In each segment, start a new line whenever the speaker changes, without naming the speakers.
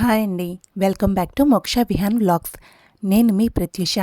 Hi అండి. Welcome back to మోక్ష Vihaan vlogs. నేను మీ ప్రత్యూష.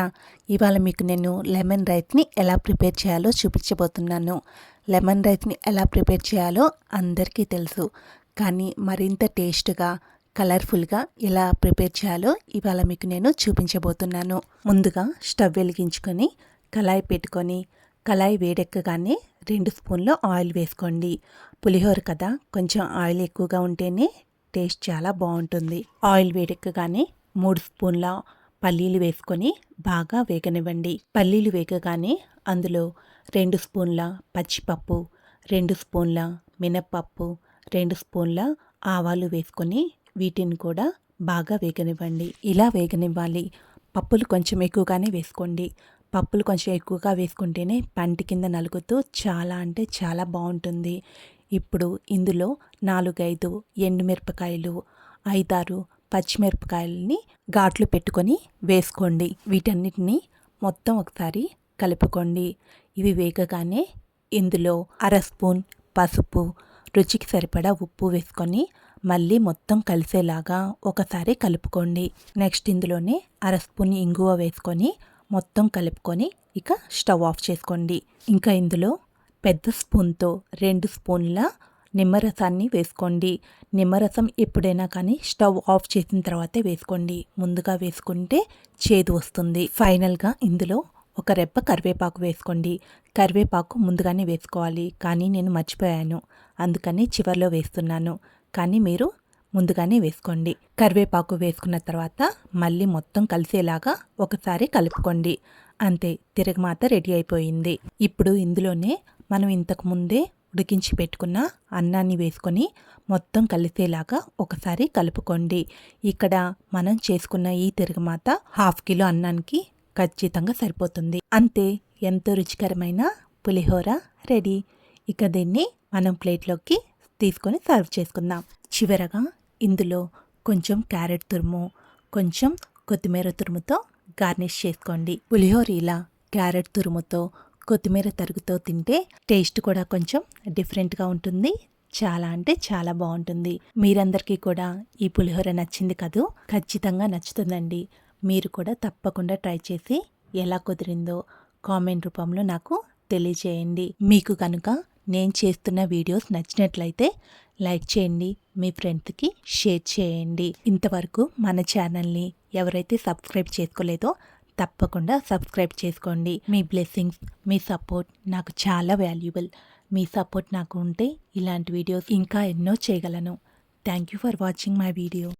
ఇవాళ మీకు నేను లెమన్ రైస్ని ఎలా ప్రిపేర్ చేయాలో చూపించబోతున్నాను. లెమన్ రైస్ని ఎలా ప్రిపేర్ చేయాలో అందరికీ తెలుసు. కానీ మరింత టేస్ట్గా కలర్ఫుల్గా ఎలా ప్రిపేర్ చేయాలో ఇవాళ మీకు నేను చూపించబోతున్నాను. ముందుగా స్టవ్ వెలిగించుకొని కళాయి పెట్టుకొని కళాయి వేడెక్కగానే రెండు స్పూన్లు ఆయిల్ వేసుకోండి. పులిహోర కదా కొంచెం ఆయిల్ ఎక్కువగా ఉంటేనే టేస్ట్ చాలా బాగుంటుంది. ఆయిల్ వేడెక్కగానే మూడు స్పూన్ల పల్లీలు వేసుకొని బాగా వేగనివ్వండి. పల్లీలు వేగగానే అందులో రెండు స్పూన్ల పచ్చిపప్పు రెండు స్పూన్ల మినప్పప్పు రెండు స్పూన్ల ఆవాలు వేసుకొని వీటిని కూడా బాగా వేగనివ్వండి. ఇలా వేగనివ్వాలి. పప్పులు కొంచెం ఎక్కువగానే వేసుకోండి. పప్పులు కొంచెం ఎక్కువగా వేసుకుంటేనే పంటి కింద నలుగుతూ చాలా అంటే చాలా బాగుంటుంది. ఇప్పుడు ఇందులో నాలుగైదు ఎండుమిరపకాయలు ఐదారు పచ్చిమిరపకాయలని ఘాట్లు పెట్టుకొని వేసుకోండి. వీటన్నిటిని మొత్తం ఒకసారి కలుపుకోండి. ఇవి వేగగానే ఇందులో అర స్పూన్ పసుపు రుచికి సరిపడా ఉప్పు వేసుకొని మళ్ళీ మొత్తం కలిసేలాగా ఒకసారి కలుపుకోండి. నెక్స్ట్ ఇందులోనే అర స్పూన్ ఇంగువ వేసుకొని మొత్తం కలుపుకొని ఇక స్టవ్ ఆఫ్ చేసుకోండి. ఇంకా ఇందులో పెద్ద స్పూన్తో రెండు స్పూన్ల నిమ్మరసాన్ని వేసుకోండి. నిమ్మరసం ఎప్పుడైనా కానీ స్టవ్ ఆఫ్ చేసిన తర్వాతే వేసుకోండి. ముందుగా వేసుకుంటే చేదు వస్తుంది. ఫైనల్గా ఇందులో ఒక రెప్ప కరివేపాకు వేసుకోండి. కరివేపాకు ముందుగానే వేసుకోవాలి. కానీ నేను మర్చిపోయాను. అందుకని చివరిలో వేస్తున్నాను. కానీ మీరు ముందుగానే వేసుకోండి. కరివేపాకు వేసుకున్న తర్వాత మళ్ళీ మొత్తం కలిసేలాగా ఒకసారి కలుపుకోండి. అంతే తిరగమాత రెడీ అయిపోయింది. ఇప్పుడు ఇందులోనే మనం ఇంతకు ముందే ఉడికించి పెట్టుకున్న అన్నాన్ని వేసుకొని మొత్తం కలిసేలాగా ఒకసారి కలుపుకోండి. ఇక్కడ మనం చేసుకున్న ఈ తిరగమాత హాఫ్ కిలో అన్నానికి ఖచ్చితంగా సరిపోతుంది. అంతే ఎంతో రుచికరమైన పులిహోర రెడీ. ఇక దీన్ని మనం ప్లేట్లోకి తీసుకొని సర్వ్ చేసుకుందాం. చివరగా ఇందులో కొంచెం క్యారెట్ తురుము కొంచెం కొత్తిమీర తురుముతో గార్నిష్ చేసుకోండి. పులిహోర ఇలా క్యారెట్ తురుముతో కొత్తిమీర తరుగుతో తింటే టేస్ట్ కూడా కొంచెం డిఫరెంట్గా ఉంటుంది. చాలా అంటే చాలా బాగుంటుంది. మీరందరికీ కూడా ఈ పులిహోర నచ్చింది కదూ? ఖచ్చితంగా నచ్చుతుందండి. మీరు కూడా తప్పకుండా ట్రై చేసి ఎలా కుదిరిందో కామెంట్ రూపంలో నాకు తెలియజేయండి. మీకు కనుక నేను చేస్తున్న వీడియోస్ నచ్చినట్లయితే లైక్ చేయండి మీ ఫ్రెండ్స్కి షేర్ చేయండి. ఇంతవరకు మన ఛానల్ని ఎవరైతే సబ్స్క్రైబ్ చేసుకోలేదో తప్పకుండా సబ్స్క్రైబ్ చేసుకోండి. మీ బ్లెస్సింగ్స్ మీ సపోర్ట్ నాకు చాలా వాల్యుబుల్. మీ సపోర్ట్ నాకు ఉంటే ఇలాంటి వీడియోస్ ఇంకా ఎన్నో చేయగలను. Thank you for watching my video.